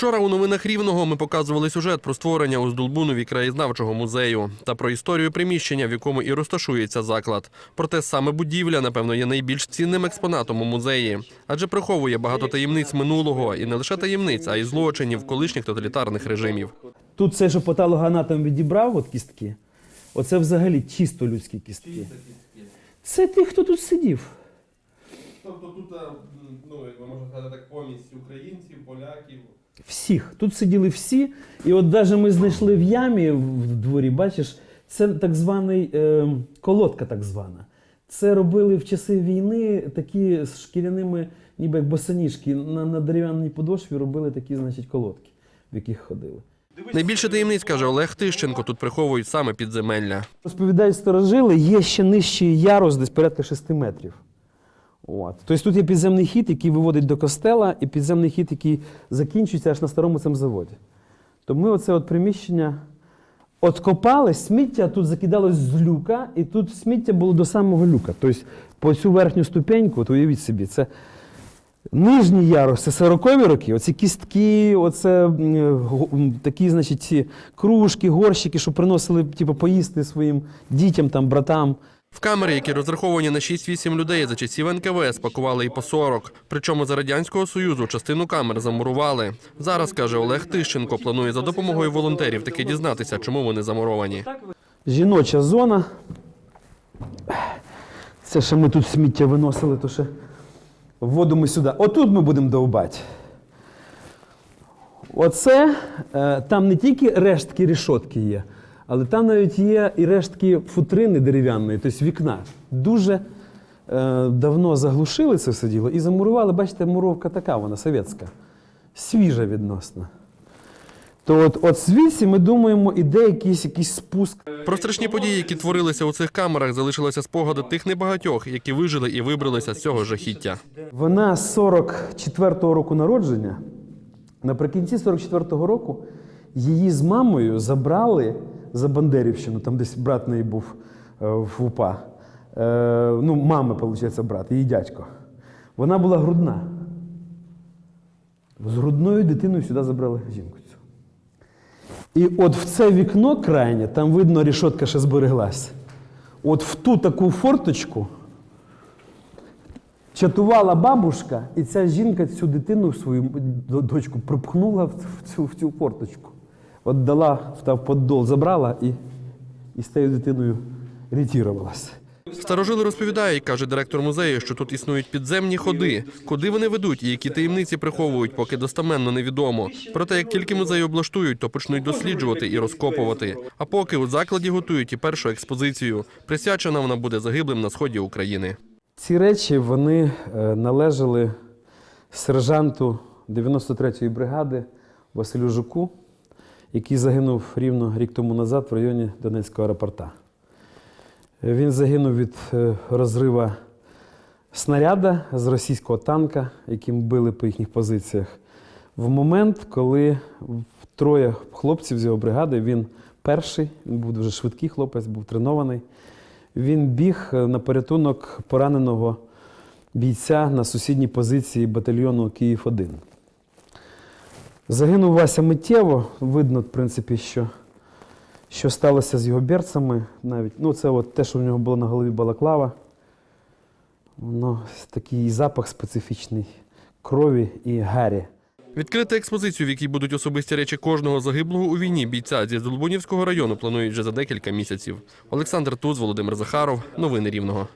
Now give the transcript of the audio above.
Вчора у новинах Рівного ми показували сюжет про створення у Здолбунові краєзнавчого музею та про історію приміщення, в якому і розташується заклад. Проте саме будівля, напевно, є найбільш цінним експонатом у музеї, адже приховує багато таємниць минулого і не лише таємниць, а й злочинів колишніх тоталітарних режимів. Тут це, що патологоанатом відібрав, от кістки, оце взагалі чисто людські кістки. Це ті, хто тут сидів. Тобто тут, ну можна сказати, так помість українців, поляків. Всіх. Тут сиділи всі. І от навіть ми знайшли в ямі в дворі, бачиш, це так званий е, колодка, так звана. Це робили в часи війни такі з шкіряними, ніби як босоніжки, на, на дерев'яній подошві робили такі, значить, колодки, в яких ходили. Найбільше таємниць, каже Олег Тищенко, тут приховують саме підземелля. Розповідають старожили, є ще нижчий ярус, десь порядка 6 метрів. От. Тобто тут є підземний хід, який виводить до костела, і підземний хід, який закінчується аж на старому цьому заводі. То ми оце от приміщення откопали, сміття тут закидалось з люка, і тут сміття було до самого люка. Тобто по цю верхню ступеньку, то уявіть собі, це нижній ярус, це 40-ві роки, оці кістки, оце такі, значить, кружки, горщики, що приносили типу, поїсти своїм дітям, там, братам. В камери, які розраховані на 6-8 людей за часів НКВС, пакували і по 40. Причому за радянського союзу частину камер замурували. Зараз каже Олег Тищенко, планує за допомогою волонтерів таки дізнатися, чому вони замуровані. Жіноча зона. Це ще ми тут сміття виносили, то ще воду ми сюди. Отут ми будемо довбати. Оце е, там не тільки рештки рішотки є, але там навіть є і рештки футрини дерев'яної, тобто вікна. Дуже е, давно заглушили це все діло і замурували. Бачите, муровка така, вона совєтська, свіжа відносно. То от, от звідси ми думаємо, іде якийсь, якийсь спуск. Про страшні події, які творилися у цих камерах, залишилися спогади тих небагатьох, які вижили і вибралися з цього жахіття. Вона з 44-го року народження. Наприкінці 44-го року її з мамою забрали за Бандерівщину, там десь брат неї був е, в УПА. Е, ну, мами, виходить, брат, її дядько. Вона була грудна. З грудною дитиною сюди забрали жінку. І от в це вікно крайнє, там видно, рішотка ще збереглась. От в ту таку форточку чатувала бабушка, і ця жінка цю дитину свою дочку пропхнула в цю, в цю форточку. От дала в та поддол, забрала і, і з тією дитиною ретірувалася. Старожили розповідають, каже директор музею, що тут існують підземні ходи. Куди вони ведуть і які таємниці приховують, поки достаменно невідомо. Проте, як тільки музей облаштують, то почнуть досліджувати і розкопувати. А поки у закладі готують і першу експозицію. Присвячена вона буде загиблим на сході України. Ці речі вони е, належали сержанту 93-ї бригади Василю Жуку, який загинув рівно рік тому назад в районі Донецького аеропорта. Він загинув від е, розрива снаряда з російського танка, яким били по їхніх позиціях. В момент, коли троє хлопців з його бригади, він перший, він був дуже швидкий хлопець, був тренований. Він біг е, на порятунок пораненого бійця на сусідній позиції батальйону Київ-1. Загинув Вася миттєво. Видно, в принципі, що, що сталося з його берцями. Навіть, ну, це от те, що в нього було на голові балаклава. Воно такий запах специфічний крові і гарі. Відкрити експозицію, в якій будуть особисті речі кожного загиблого у війні бійця зі Здолбунівського району, планують вже за декілька місяців. Олександр Туз, Володимир Захаров. Новини Рівного.